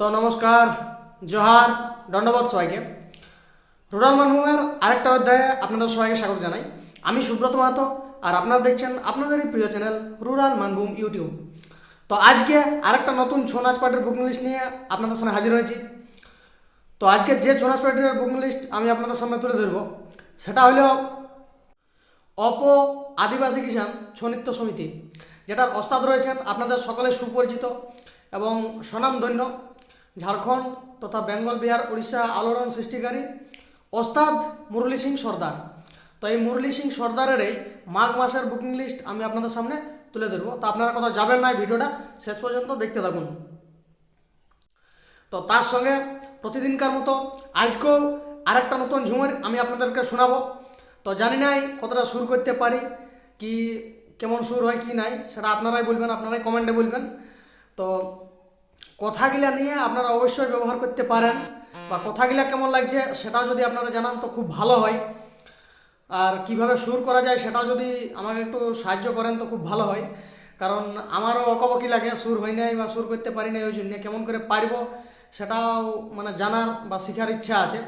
তো নমস্কার, জোহার দণ্ডবোধ সবাইকে। রুরাল মানভূমের আরেকটা অধ্যায়ে আপনাদের সবাইকে স্বাগত জানাই। আমি সুব্রত মাহাতো আর আপনারা দেখছেন আপনাদেরই প্রিয় চ্যানেল রুরাল মানভূম ইউটিউব। তো আজকে আরেকটা নতুন ছৌ নাচ পার্টির বুকিং লিস্ট নিয়ে আপনাদের সামনে হাজির হয়েছি। তো আজকে যে ছৌ নাচ পার্টির বুকিং লিস্ট আমি আপনাদের সামনে তুলে ধরব, সেটা হলো অপ আদিবাসী কিষাণ ছৌ নৃত্য সমিতি, যেটার অস্তাদ রয়েছেন আপনাদের সকলে সুপরিচিত এবং স্বনামধন্য ঝাড়খণ্ড তথা বেঙ্গল, বিহার, উড়িষ্যা আলোড়ন সৃষ্টিকারী ওস্তাদ মুরলী সিং সর্দার। তো এই মুরলী সিং সর্দারের এই মাঘ মাসের বুকিং লিস্ট আমি আপনাদের সামনে তুলে ধরবো। তো আপনারা কথা যাবেন না ভিডিওটা, শেষ পর্যন্ত দেখতে থাকুন। তো তার সঙ্গে প্রতিদিনকার মতো আজকেও আরেকটা নতুন ঝুমের আমি আপনাদেরকে শোনাবো। তো জানি নাই কতটা সুর করতে পারি, কি কেমন সুর হয়, কি নাই, সেটা আপনারাই বলবেন, আপনারাই কমেন্টে বলবেন। তো কথাগুলা নিয়ে আপনারা অবশ্যই ব্যবহার করতে পারেন বা কথাগুলা কেমন লাগছে সেটাও যদি আপনারা জানান তো খুব ভালো হয়। আর কীভাবে সুর করা যায় সেটাও যদি আমাকে একটু সাহায্য করেন তো খুব ভালো হয়। কারণ আমারও অকবকি লাগে, সুর হয় নাই বা সুর করতে পারি না ওই জন্য কেমন করে পারব সেটাও মানে জানার বা শেখার ইচ্ছা আছে।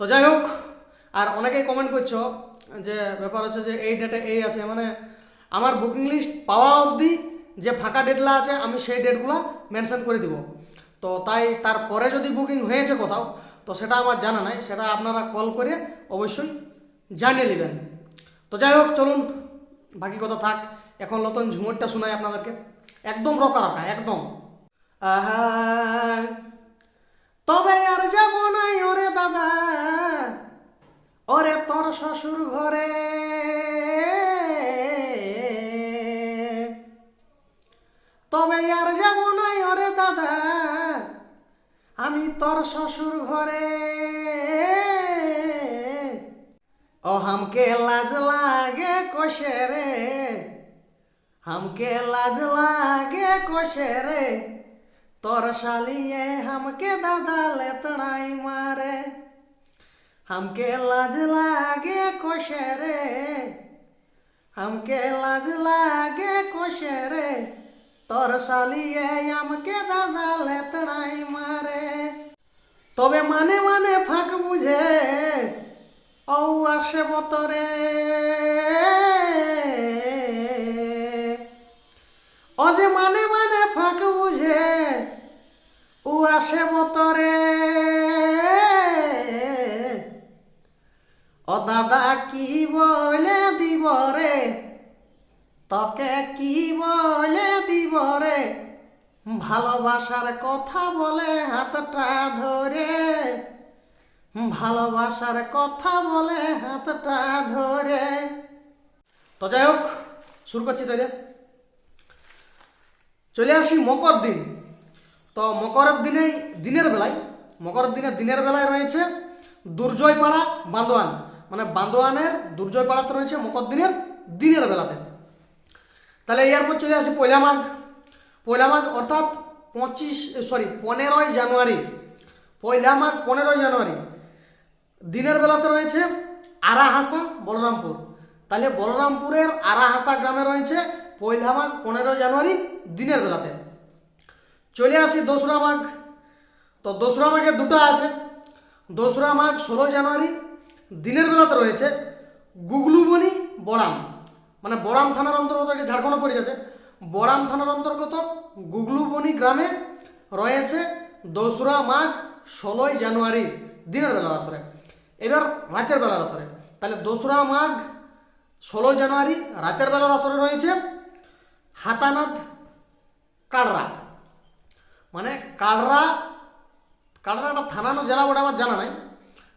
তো যাই হোক, আর অনেকেই কমেন্ট করছ যে, ব্যাপার হচ্ছে যে এই ডেটে এই আছে মানে আমার বুকিং লিস্ট পাওয়া অবধি যে ফাঁকা ডেটলা আছে, আমি সেই ডেটগুলো মেনশন করে দিব। তো তাই তারপরে যদি বুকিং হয়েছে কোথাও, তো সেটা আমার জানা নাই, সেটা আপনারা কল করে অবশ্যই জানিয়ে নেবেন। তো যাই হোক, চলুন, বাকি কথা থাক। এখন নতুন ঝুমুরটা শোনাই আপনাদেরকে। একদম রকা রাখা একদম। তবে আর যাব নাই, ওরে দাদা। ওরে তোর শ্বশুর ঘরে। তবে আর যাব নাই ওরে দাদা আমি তোর শ্বশুর ঘরে ও হামকে লাজ লাগে কষে রে হামকে লাজ লাগে কষে রে তোর শালিয়ে হামকে দাদা লেতড়াই মারে हमके लाज लागे कोशरे हमके लाज लागे कोशरे তোর শালিয়ে আমাকে দাদা লেতড়াই মারে। তবে মানে মানে ফাঁক বুঝে ও আসে বতরে। ও যে মানে মানে ফাঁক বুঝে ও আসে বতরে। ও দাদা কি বলে দিব রে? তোকে কি বলে দিব রে? ভালোবাসার কথা বলে হাতটা ধরে। ভালোবাসার কথা বলে হাতটা ধরে। তো যাই হোক, শুরু করছি তাই চলে আসি মকর দিন। তো মকরের দিনেই, দিনের বেলায় মকরের দিনে দিনের বেলায় রয়েছে দুর্জয়পাড়া বান্দোয়ান। মানে বান্দোয়ানের দুর্জয়পাড়াতে রয়েছে মকর দিনের দিনের বেলাতে। তাহলে এরপর চলে আসি পয়লা মাঘ। পয়লা মাঘ অর্থাৎ পঁচিশ সরি পনেরোই জানুয়ারি। পয়লা মাঘ পনেরোই জানুয়ারি। দিনের বেলাতে রয়েছে আরাহাসা, বলরামপুর। তাহলে বলরামপুরের আরাহাসা গ্রামে রয়েছে পয়লা মাঘ পনেরোই জানুয়ারি দিনের বেলাতে। চলে আসি দোসরা মাঘ। তো দোসরা মাঘে দুটো আছে। দোসরা মাঘ ষোলো জানুয়ারি দিনের বেলাতে রয়েছে গুগলুবনি বড়াম মানে বড়াম থানার অন্তর্গত এটি ঝাড়খণ্ডে পড়ে গেছে। বড়াম থানার অন্তর্গত গুগলুবনি গ্রামে রয়েছে দোসরা মাঘ ষোলোই জানুয়ারি, দিনের বেলার আসরে। এবার রাতের বেলার আসরে। তাহলে দোসরা মাঘ ষোলোই জানুয়ারি, রাতের বেলার আসরে রয়েছে হাতানাথ কাড়রা। মানে কাড়রা কাড়রা কালরাটা থানানো জেলা বলে আমার জানা নাই।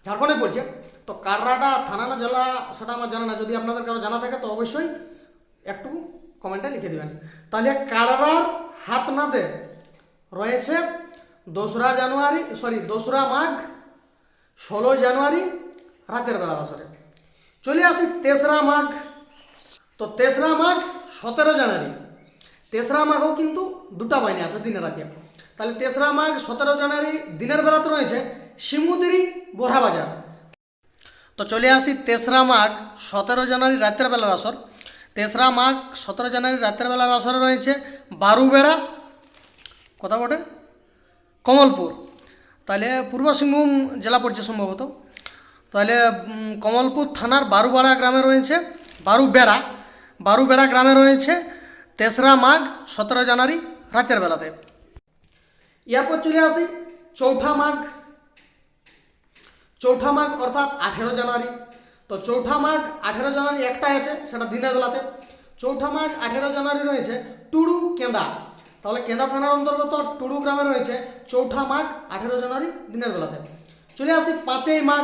ঝাড়খণ্ডে পড়ছে। তো কালরাটা থানানো জেলা সেটা আমার জানা না। যদি আপনাদের কারও জানা থাকে, তো অবশ্যই একটু কমেন্টে লিখে দেবেন। তাহলে কালরার হাতনাতে রয়েছে দোসরা জানুয়ারি সরি দোসরা মাঘ, ষোলো জানুয়ারি, রাতের বেলা বছরে। চলে আসি তেসরা মাঘ। তো তেসরা মাঘ, সতেরো জানুয়ারি। তেসরা মাঘও কিন্তু দুটা বাহিনী আছে দিনের রাতে তাহলে তেসরা মাঘ, সতেরো জানুয়ারি, দিনের বেলাতে রয়েছে শিমুদিরি বোরহা বাজার। তো চলে আসি তেসরা মাঘ, সতেরো জানুয়ারি রাতের বেলার আসর। তেসরা মাঘ, সতেরো জানুয়ারি রাতের বেলার আসরে রয়েছে বারুবেড়া, কথা বটে? কমলপুর। তাহলে পূর্ব সিংভূম জেলা পড়ছে সম্ভবত। তাহলে কমলপুর থানার বারুবাড়া গ্রামে রয়েছে বারুবেড়া। বারুবেড়া গ্রামে রয়েছে তেসরা মাঘ, সতেরো জানুয়ারি রাতের বেলাতে। এরপর চলে আসি চৌঠা মাঘ চৌঠা মাঘ অর্থাৎ আঠেরো জানুয়ারি। তো চৌঠা মাঘ আঠেরো জানুয়ারি একটাই আছে, সেটা দিনের বেলাতে। চৌঠা মাঘ আঠেরো জানুয়ারি রয়েছে টুডু কেন্দা। তাহলে কেন্দা থানার অন্তর্গত টুডু গ্রামে রয়েছে চৌঠা মাঘ আঠেরো জানুয়ারি দিনের বেলাতে। চলে আসি পাঁচই মাঘ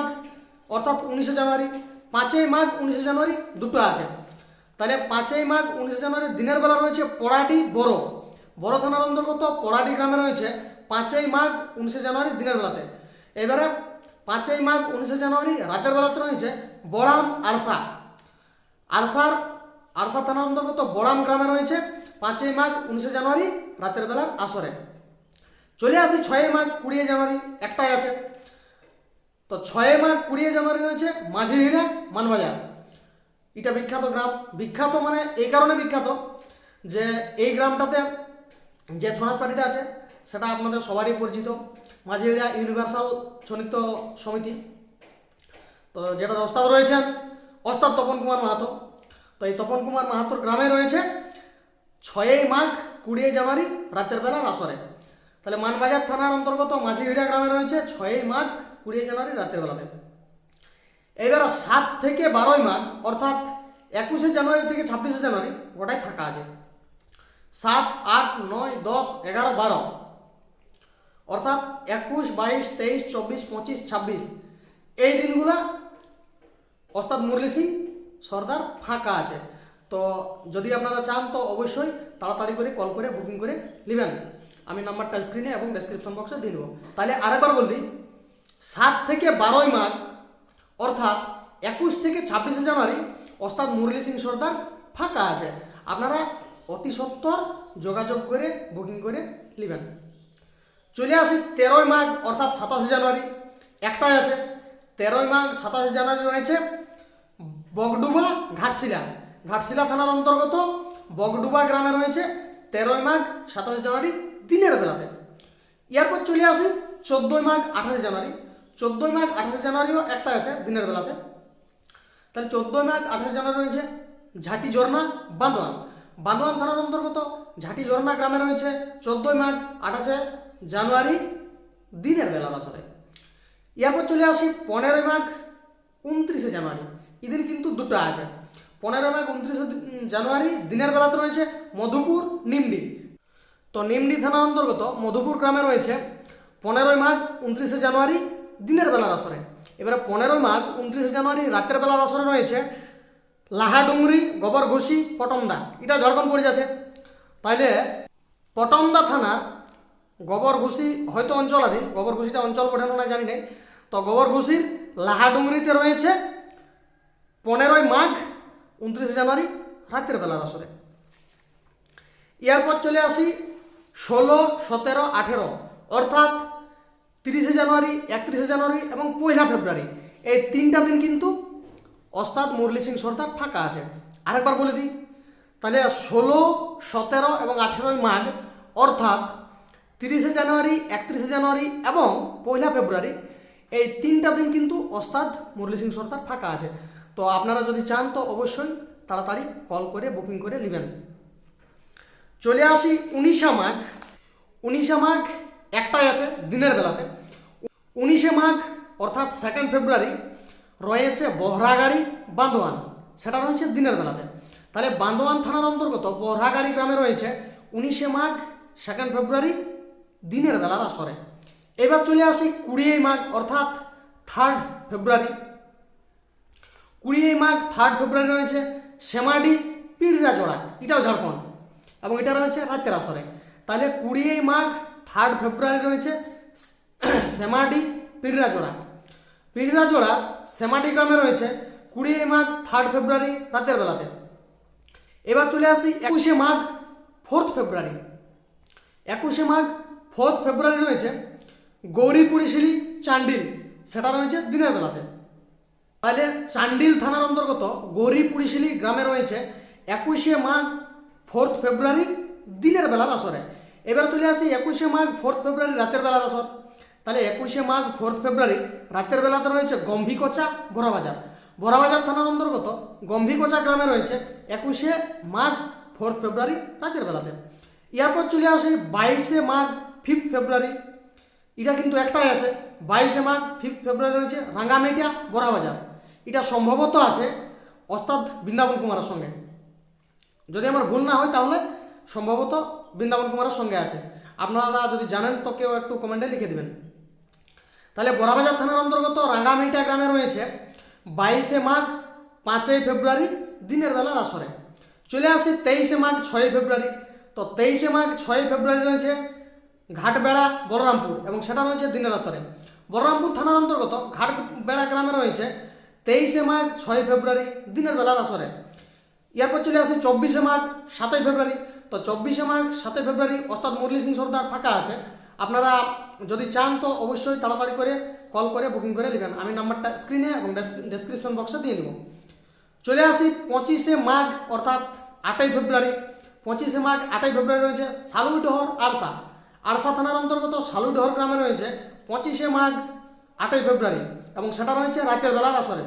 অর্থাৎ উনিশে জানুয়ারি। পাঁচই মাঘ উনিশে জানুয়ারি দুটো আছে। তাহলে পাঁচই মাঘ উনিশে জানুয়ারি দিনের বেলা রয়েছে পড়াডি বড়। বড় থানার অন্তর্গত পড়াডি গ্রামে রয়েছে পাঁচই মাঘ উনিশে জানুয়ারি দিনের বেলাতে। এবারে পাঁচই মাঘ উনিশে জানুয়ারি, রাতের বেলাতে রয়েছে, বড়াম আরসা। আরসার, আরসা থানার অন্তর্গত বড়াম গ্রামে রয়েছে পাঁচই মাঘ উনিশে জানুয়ারি, রাতের বেলার আসরে। চলে আসি ছয়ই মাঘ কুড়ি জানুয়ারি, একটাই আছে। তো ছয় মাঘ কুড়ি জানুয়ারি রয়েছে মাঝিহিরা মানবাজার। এটা বিখ্যাত গ্রাম। বিখ্যাত মানে এই কারণে বিখ্যাত যে এই গ্রামটাতে যে ছৌ নাচ পার্টিটা আছে, সেটা আপনাদের সবারই পরিচিত। মাঝিরা ইউনিভার্সাল ছৌ নৃত্য সমিতি তো যেটার ওস্তাদ রয়েছেন, ওস্তাদ তপন কুমার মাহাতো। তো এই তপন কুমার মাহাতোর গ্রামে রয়েছে ছয়ই মাঘ কুড়িয়ে জানুয়ারি রাতের বেলা আসরে তাহলে মানবাজার থানার অন্তর্গত মাঝিহিরা গ্রামে রয়েছে ছয়ই মাঘ কুড়িয়ে জানুয়ারি রাতের বেলাতে। এবার সাত থেকে বারোই মাঘ, অর্থাৎ একুশে জানুয়ারি থেকে ছাব্বিশে জানুয়ারি, গোটাই ফাঁকা আছে। সাত, আট, নয়, দশ, এগারো, বারো। অর্থাৎ একুশ, বাইশ, তেইশ, চব্বিশ, পঁচিশ, ছাব্বিশ। এই দিনগুলা ওস্তাদ মুরলি সিং সর্দার ফাঁকা আছে। তো যদি আপনারা চান, তো অবশ্যই তাড়াতাড়ি করে কল করে বুকিং করে নেবেন। আমি নাম্বারটা স্ক্রিনে এবং ডেসক্রিপশন বক্সে দিয়ে দেবো। তাহলে আরেকবার বলছি সাত থেকে বারোই মাঘ, অর্থাৎ একুশ থেকে ছাব্বিশে জানুয়ারি ওস্তাদ মুরলি সিং সর্দার ফাঁকা আছে। আপনারা অতি সত্বর যোগাযোগ করে বুকিং করে নেবেন। চলে আসি তেরোই মাঘ, অর্থাৎ সাতাশে জানুয়ারি। একটাই আছে, তেরোই মাঘ, সাতাশে জানুয়ারি রয়েছে বগডুবা ঘাটশিলা। ঘাটশিলা থানার অন্তর্গত বগডুবা গ্রামে রয়েছে তেরোই মাঘ, সাতাশে জানুয়ারি দিনের বেলাতে। এরপর চলে আসি চোদ্দোই মাঘ, আঠাশে জানুয়ারি। চোদ্দোই মাঘ, আঠাশে জানুয়ারিও একটা আছে দিনের বেলাতে। তাহলে চোদ্দোই মাঘ, আঠাশে জানুয়ারি রয়েছে ঝাঁটি ঝর্ণা, বান্দোয়ান। বান্দোয়ান থানার অন্তর্গত ঝাঁটি ঝর্ণা গ্রামে রয়েছে চোদ্দোই মাঘ আঠাশে জানুয়ারি দিনের বেলা আসলে এরপর চলে আসি পনেরোই মাঘ উনত্রিশে জানুয়ারি। এদিন কিন্তু দুটো আছে। পনেরোই মাঘ উনত্রিশে জানুয়ারি দিনের বেলাতে রয়েছে মধুপুর নিমডি তো নিমডি থানার অন্তর্গত মধুপুর গ্রামে রয়েছে পনেরোই মাঘ উনত্রিশে জানুয়ারি দিনের বেলার আসরে এবারে পনেরোই মাঘ উনত্রিশে জানুয়ারি রাতের বেলার আসরে রয়েছে লাহাডুংরি, গোবরঘুষি, পটমদা। এটা ঝাড়খণ্ড পড়ে যাচ্ছে। তাইলে পটমদা থানার গোবরঘুষি, হয়তো অঞ্চল অঞ্চলাধীন, গোবরঘুষিটা অঞ্চল পঠানো না জানি নাই, তো গোবরঘুষির লাহাডুংরিতে রয়েছে পনেরোই মাঘ, উনত্রিশে জানুয়ারি, রাতের বেলার আসরে। এরপর চলে আসি ষোলো, সতেরো, আঠেরো, অর্থাৎ তিরিশে জানুয়ারি, একত্রিশে জানুয়ারি এবং পয়লা ফেব্রুয়ারি। এই তিনটা দিন কিন্তু ওস্তাদ মুরলি সিং সর্দার ফাঁকা আছে আরেকবার বলে দিই তাহলে ষোলো, সতেরো এবং আঠেরোই মাঘ, অর্থাৎ তিরিশে জানুয়ারি, একত্রিশে জানুয়ারি এবং পয়লা ফেব্রুয়ারি, এই তিনটা দিন কিন্তু ওস্তাদ মুরলি সিং সর্দার ফাঁকা আছে। তো আপনারা যদি চান তো অবশ্যই তাড়াতাড়ি কল করে, বুকিং করে নেবেন। চলে আসি উনিশা মাঘ। উনিশা মাঘ একটাই আছে দিনের বেলাতে। উনিশে মাঘ, অর্থাৎ সেকেন্ড ফেব্রুয়ারি রয়েছে বহরাগাড়ি, বান্দোয়ান। সেটা রয়েছে দিনের বেলাতে। তাহলে বান্দোয়ান থানার অন্তর্গত বহরাগাড়ি গ্রামে রয়েছে উনিশে মাঘ সেকেন্ড ফেব্রুয়ারি দিনের বেলার আসরে। এবার চলে আসি কুড়িয়ে মাঘ, অর্থাৎ থার্ড ফেব্রুয়ারি কুড়িয়ে মাঘ থার্ড ফেব্রুয়ারি রয়েছে শ্যামাডি পিড়রাজোড়া, এটাও ঝাড়খণ্ড। এবং এটা রয়েছে রাতের আসরে। তাহলে কুড়িয়ে মাঘ থার্ড ফেব্রুয়ারি রয়েছে শ্যামাডি পিড়রাজোড়া। পিড়রাজোড়া, শ্যামাডি গ্রামে রয়েছে কুড়িয়ে মাঘ থার্ড ফেব্রুয়ারি রাতের বেলাতে। এবার চলে আসি একুশে মাঘ ফোর্থ ফেব্রুয়ারি একুশে মাঘ ফোর্থ ফেব্রুয়ারি রয়েছে। গৌরীপুরিশিলি চান্ডিল। সেটা রয়েছে দিনের বেলাতে। তাহলে চান্ডিল থানার অন্তর্গত গৌরীপুরিশিলি গ্রামে রয়েছে একুশে মাঘ ফোর্থ ফেব্রুয়ারি দিনের বেলার আসরে। এবার চলে আসি একুশে মাঘ ফোর্থ ফেব্রুয়ারি রাতের বেলা আসর। তাহলে একুশে মাঘ ফোর্থ ফেব্রুয়ারি রাতের বেলাতে রয়েছে গম্ভিকোচা বোরাবাজার বোরাবাজার থানার অন্তর্গত গম্ভিকোচা গ্রামে রয়েছে একুশে মাঘ ফোর্থ ফেব্রুয়ারি রাতের বেলাতে। এরপর চলে আসে বাইশে মাঘ ফিফথ ফেব্রুয়ারি এটা কিন্তু একটাই আছে। বাইশে মাঘ ফিফথ ফেব্রুয়ারি রয়েছে রাঙ্গামেটিয়া বোরাবাজার এটা সম্ভবত আছে ওস্তাদ বৃন্দাবন কুমারের সঙ্গে। যদি আমার ভুল না হয় তাহলে সম্ভবত বৃন্দাবন কুমারের সঙ্গে আছে। আপনারা যদি জানেন তো কেউ একটু কমেন্টে লিখে দেবেন। তাহলে বড়াবাজার থানার অন্তর্গত রাঙ্গামিটা গ্রামে রয়েছে বাইশে মাঘ, পাঁচই ফেব্রুয়ারি, দিনের বেলার আসরে। চলে আসি তেইশে মাঘ, ছয়ই ফেব্রুয়ারি। তো তেইশে মাঘ, ছয়ই ফেব্রুয়ারি রয়েছে ঘাটবেড়া, বলরামপুর এবং সেটা রয়েছে দিনের আসরে। বলরামপুর থানার অন্তর্গত ঘাটবেড়া গ্রামে রয়েছে তেইশে মাঘ ছয় ফেব্রুয়ারি, দিনের বেলার আসরে। এরপর চলে আসে চব্বিশে মাঘ, সাতই ফেব্রুয়ারি। তো চব্বিশে মাঘ, সাতই ফেব্রুয়ারি অর্থাৎ মুরলী সিং সর্দার ফাঁকা আছে। আপনারা যদি চান তো অবশ্যই তাড়াতাড়ি করে কল করে বুকিং করে নেবেন আমি নাম্বারটা স্ক্রিনে এবং ডেসক্রিপশন বক্সে দিয়ে দেবো। চলে আসি পঁচিশে মাঘ, অর্থাৎ আটই ফেব্রুয়ারি। পঁচিশে মাঘ, আটই ফেব্রুয়ারি রয়েছে সালুডহর আরসা। আরসা থানার অন্তর্গত সালুডহর গ্রামে রয়েছে পঁচিশে মাঘ, আটই ফেব্রুয়ারি এবং সেটা রয়েছে রাতের বেলার আসরে।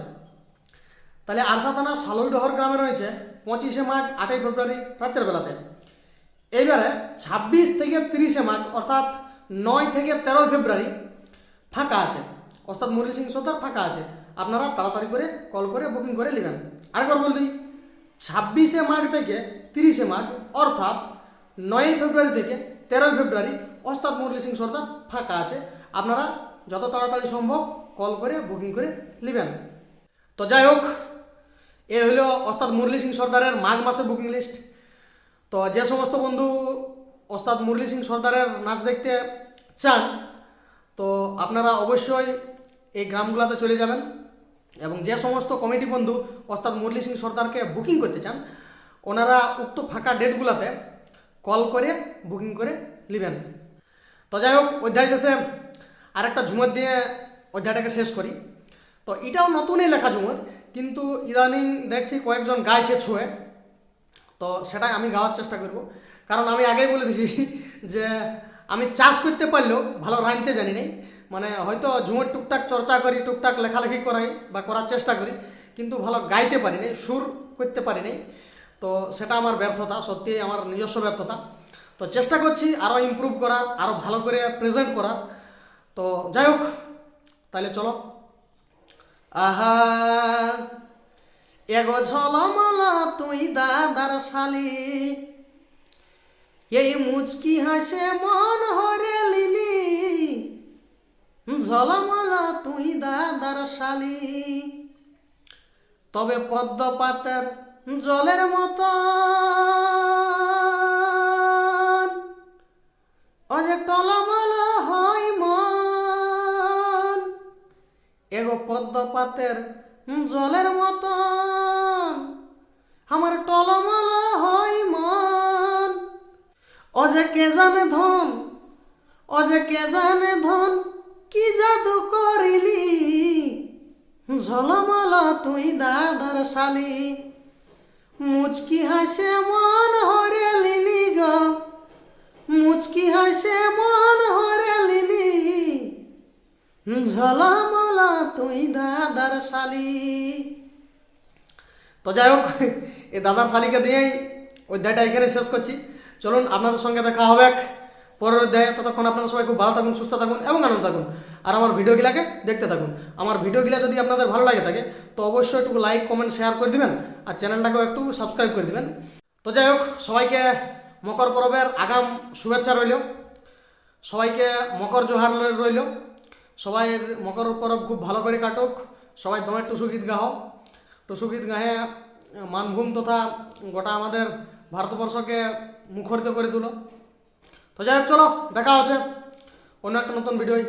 তাহলে আরসা থানা সালুডহর গ্রামে রয়েছে পঁচিশে মাঘ, আটই ফেব্রুয়ারি রাতের বেলাতে। এইবারে ছাব্বিশ থেকে তিরিশে মাঘ, অর্থাৎ নয় থেকে তেরোই ফেব্রুয়ারি ফাঁকা আছে। অর্থাৎ মুরলী সিং সর্দার ফাঁকা আছে। আপনারা তাড়াতাড়ি করে কল করে বুকিং করে নেবেন। আরেকবার বলে দিই, ছাব্বিশে মাঘ থেকে তিরিশে মাঘ অর্থাৎ নয়ই ফেব্রুয়ারি থেকে তেরোই ফেব্রুয়ারি, অর্থাৎ মুরলি সিং সর্দার ফাঁকা আছে। আপনারা যত তাড়াতাড়ি সম্ভব কল করে বুকিং করে নেবেন। তো যাই হোক, এ হলো ওস্তাদ মুরলি সিং সর্দারের মাঘ মাসের বুকিং লিস্ট তো যে সমস্ত বন্ধু ওস্তাদ মুরলী সিং সর্দারের নাচ দেখতে চান তো আপনারা অবশ্যই এই গ্রামগুলোতে চলে যাবেন এবং যে সমস্ত কমিটি বন্ধু ওস্তাদ মুরলী সিং সর্দারকে বুকিং করতে চান, ওনারা উক্ত ফাঁকা ডেটগুলোতে কল করে বুকিং করে নেবেন। তো যাই হোক, অধ্যায় শেষে আরেকটা ঝুমর দিয়ে অধ্যায়টাকে শেষ করি। তো এটাও নতুনই লেখা ঝুমর, কিন্তু ইদানিং দেখছি কয়েকজন গাইছে, ছুঁয়ে। তো সেটাই আমি গাওয়ার চেষ্টা করব। কারণ আমি আগেই বলে দিছি যে আমি চাষ করতে পারলেও ভালো রাঁধতে জানি নাই। মানে হয়তো ঝুমুর টুকটাক চর্চা করি, টুকটাক লেখালেখি করাই বা করার চেষ্টা করি, কিন্তু ভালো গাইতে পারি নাই, সুর করতে পারি নাই। তো সেটা আমার ব্যর্থতা সত্যি আমার নিজস্ব ব্যর্থতা। তো চেষ্টা করছি আরও ইম্প্রুভ করার আরও ভালো করে প্রেজেন্ট করার তো যাই হোক, তাহলে চলো। আহা, এগো ঝলমল তুই দাদার শালি। এই মুচকি হাসে মন হরে লিলি। ঝলমল তুই দাদার শালি। তবে পদ্ম পাতের জলের মতো। অজে টলমল হয় মন। এগো পদ্ম পাতের জলের মতন আমার টলমল হয় অজে কে জানে ধন অজে কে জানে ধন, কি জাদু করিলি? ঝলমল তুই দাদার শালি। মুচকি হাসে মন হরে লিলি গো, মুচকি হাসে মন হরে লিলি। ঝলমলা তুই দাদার শালি। তো যাই হোক এই দাদার শালিকে দিয়েই অধ্যায়টা এখানে শেষ করছি। চলুন আপনাদের সঙ্গে দেখা হবে এক পরের অধ্যায়ে। ততক্ষণ আপনারা সবাই খুব ভালো থাকুন, সুস্থ থাকুন এবং আনন্দ থাকুন। আর আমার ভিডিওগুলাকে দেখতে থাকুন। আমার ভিডিওগুলা যদি আপনাদের ভালো লাগে থাকে, তো অবশ্যই একটু লাইক কমেন্ট শেয়ার করে দিবেন। আর চ্যানেলটাকেও একটু সাবস্ক্রাইব করে দিবেন। তো যাই হোক, সবাইকে মকর পরবের আগাম শুভেচ্ছা রইল। সবাইকে মকর জোহার রইল। সবাই মকর পরব খুব ভালো করে কাটুক। সবাই দমের টুসু গীত গাও টুসু গীত গাহে মানভূম তথা গোটা আমাদের ভারতবর্ষকে মুখরিত করে তুলো। তো যাই হোক চলো দেখা হচ্ছে অন্য একটা নতুন ভিডিওয়